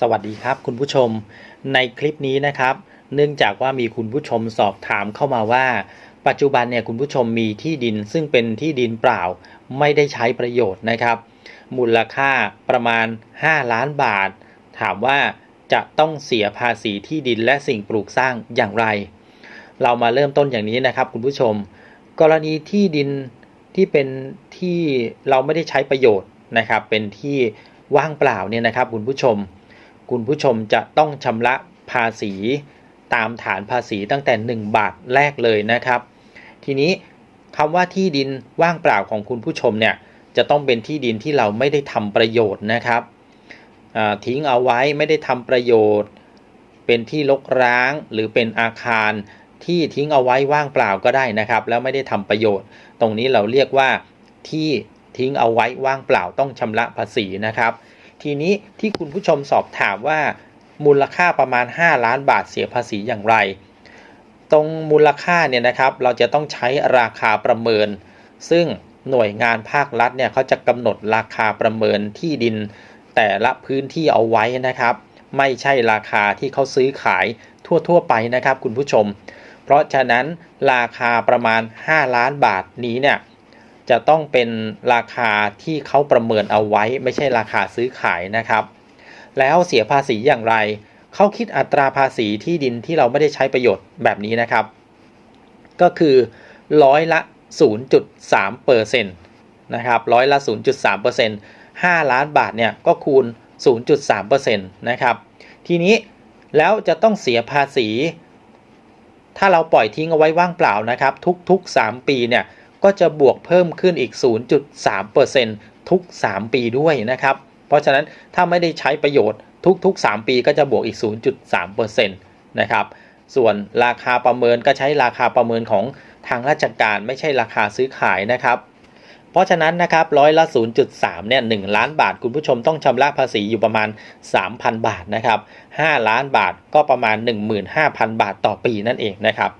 สวัสดีครับคุณผู้ชมในคลิปนี้นะครับ เนื่องจากว่ามีคุณผู้ชมสอบถามเข้ามาว่า ปัจจุบันเนี่ยคุณผู้ชมมีที่ดินซึ่งเป็นที่ดินเปล่า ไม่ได้ใช้ประโยชน์นะครับ มูลค่าประมาณ 5 ล้านบาท ถามว่าจะต้องเสียภาษีที่ดินและสิ่งปลูกสร้างอย่างไร เรามาเริ่มต้นอย่างนี้นะครับ คุณผู้ชม กรณีที่ดินที่เป็นที่เราไม่ได้ใช้ประโยชน์นะครับ เป็นที่ว่างเปล่าเนี่ยนะครับ คุณผู้ชม คุณผู้ชมจะต้องชำระภาษีตามฐานภาษีตั้งแต่ 1 บาทแรกเลยนะครับ ทีนี้คำว่าที่ดินว่างเปล่าของคุณผู้ชมเนี่ยจะต้องเป็นที่ดินที่เราไม่ได้ทำประโยชน์นะครับทิ้งเอาไว้ไม่ได้ทำประโยชน์ เป็นที่รกร้างหรือเป็นอาคารที่ทิ้งเอาไว้ว่างเปล่าก็ได้นะครับ แล้วไม่ได้ทำประโยชน์ ตรงนี้เราเรียกว่าที่ทิ้งเอาไว้ว่างเปล่าต้องชำระภาษีนะครับ ทีนี้ที่คุณผู้ชมสอบถามว่ามูลค่าประมาณ 5 ล้านบาทเสียภาษีอย่างไร ตรงมูลค่าเนี่ยนะครับเราจะต้องใช้ราคาประเมิน ซึ่งหน่วยงานภาครัฐเนี่ยเขาจะกำหนดราคาประเมินที่ดิน แต่ละพื้นที่เอาไว้นะครับ ไม่ใช่ราคาที่เขาซื้อขายทั่วๆไปนะครับคุณผู้ชม เพราะฉะนั้นราคาประมาณ 5 ล้านบาทนี้เนี่ย จะต้องเป็นราคาที่เขาประเมินเอาไว้ ไม่ใช่ราคาซื้อขายนะครับ แล้วเสียภาษีอย่างไร เขาคิดอัตราภาษีที่ดินที่เราไม่ได้ใช้ประโยชน์แบบนี้นะครับ ก็คือร้อยละ 0.3เปอร์เซ็นต์นะครับร้อยละ 0.3เปอร์เซ็นต์5ล้านบาทเนี่ยก็คูณ 0.3เปอร์เซ็นต์นะครับ ทีนี้แล้วจะต้องเสียภาษี ถ้าเราปล่อยทิ้งเอาไว้ว่างเปล่านะครับ ทุกๆ 3 ปีเนี่ย ก็จะบวกเพิ่มขึ้นอีก 0.3%ทุก 3 ปีด้วยนะครับ เพราะฉะนั้นถ้าไม่ได้ใช้ประโยชน์ทุก ๆ 3 ปีก็จะบวกอีก 0.3%นะครับส่วนราคาประเมินก็ใช้ราคาประเมินของทางราชการไม่ใช่ราคาซื้อขายนะครับ เพราะฉะนั้นนะครับร้อยละ 0.3 เนี่ย 1 ล้านบาท คุณผู้ชมต้องชำระภาษีอยู่ประมาณ 3,000 บาทนะครับ 5 ล้านบาทก็ประมาณ 15,000 บาทต่อปีนั่นเองนะครับ